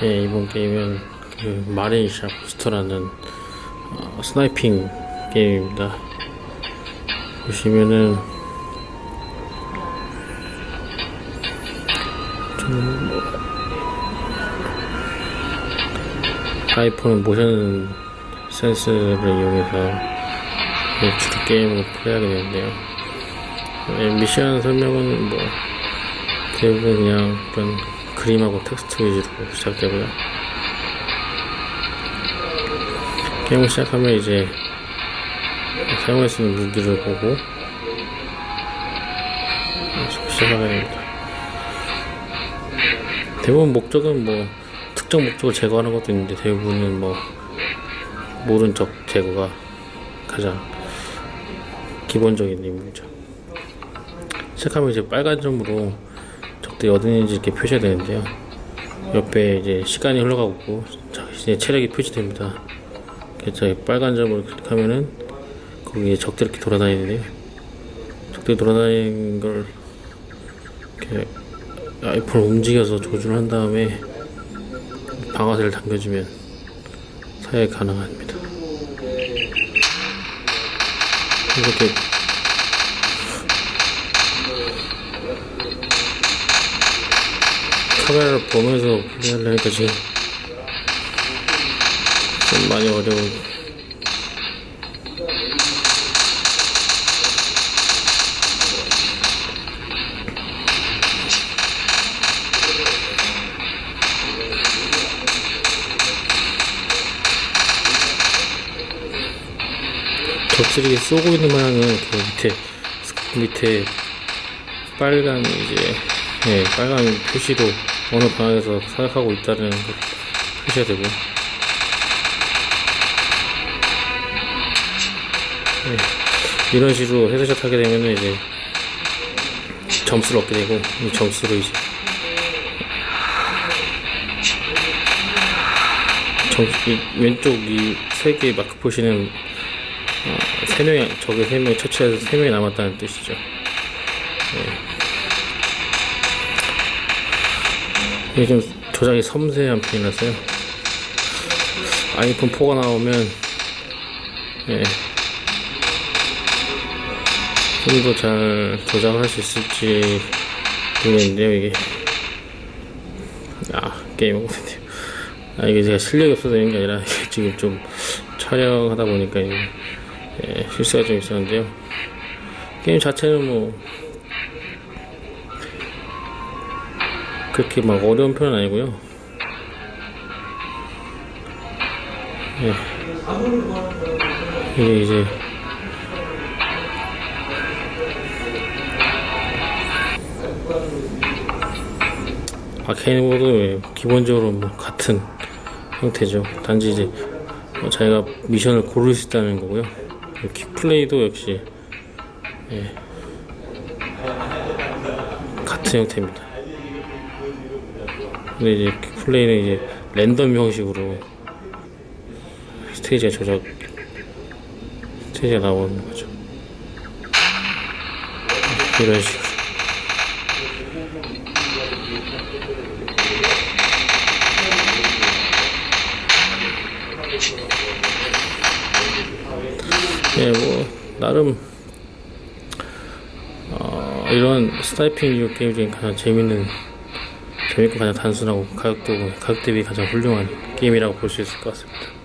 예, 이번 게임은 그 마린샤 부스터라는 어, 스나이핑 게임입니다. 보시면은 좀 뭐, 아이폰 모션 센스를 이용해서 예, 주로 게임을 플레이하게 되는데요. 예, 미션 설명은 뭐 대부분 그냥 그런 그림하고 텍스트 위주로 시작되고요. 게임을 시작하면 이제 사용할 수 있는 무기를 보고 시작하게 됩니다. 대부분 목적은 뭐 특정 목적을 제거하는 것도 있는데 대부분은 뭐 모른 적 제거가 가장 기본적인 임무죠. 시작하면 이제 빨간 점으로 어디 있는지 이렇게 표시가 되는데요. 옆에 이제 시간이 흘러가고 있고 자, 이제 체력이 표시됩니다. 그래서 빨간 점을 클릭하면은 거기에 적들이 이렇게 돌아다니는데요. 적들이 돌아다니는 걸 이렇게 아이폰을 움직여서 조준을 한 다음에 방아쇠를 당겨주면 사용이 가능합니다. 이렇게 카메라를 보면서 플레이하려니까 지금 좀 많이 어려운 적들이 쏘고 있는 모양은 그 밑에 밑에 빨간 이제 예, 빨간 표시로 어느 방향에서 사격하고 있다는 걸 표시가 되고. 예, 이런 식으로 헤드샷 하게 되면은 이제 점수를 얻게 되고 이 점수로 이제 점, 이 왼쪽 이 세개 마크 표시는 어, 세 명이 적에 세 명이 처치해서 세 명이 남았다는 뜻이죠. 이게 좀 조작이 섬세한 편이라서요. 아이폰 4가 나오면 예, 좀 더 잘 조작을 할수 있을지 모르겠는데요. 이게 아 게임이거든요. 아 이게 제가 실력이 없어서 이런 게 아니라 지금 좀 촬영하다 보니까 예, 실수가 좀 있었는데요. 게임 자체는 뭐 그렇게 막 어려운 편은 아니고요. 예. 이게 이제 아케인 모드 기본적으로 뭐 같은 형태죠. 단지 이제 뭐 자기가 미션을 고를 수 있다는 거고요. 킥 플레이도 역시 예. 같은 형태입니다. 근데 이제 킥 플레이는 이제 랜덤 형식으로 스테이지가 조작 스테이지가 나오는 거죠. 이런 식으로. 예, 뭐 나름 어, 이런 스나이핑 이후 게임 중에 가장 재밌는 재밌고 가장 단순하고 가격 대비 가장 훌륭한 게임이라고 볼 수 있을 것 같습니다.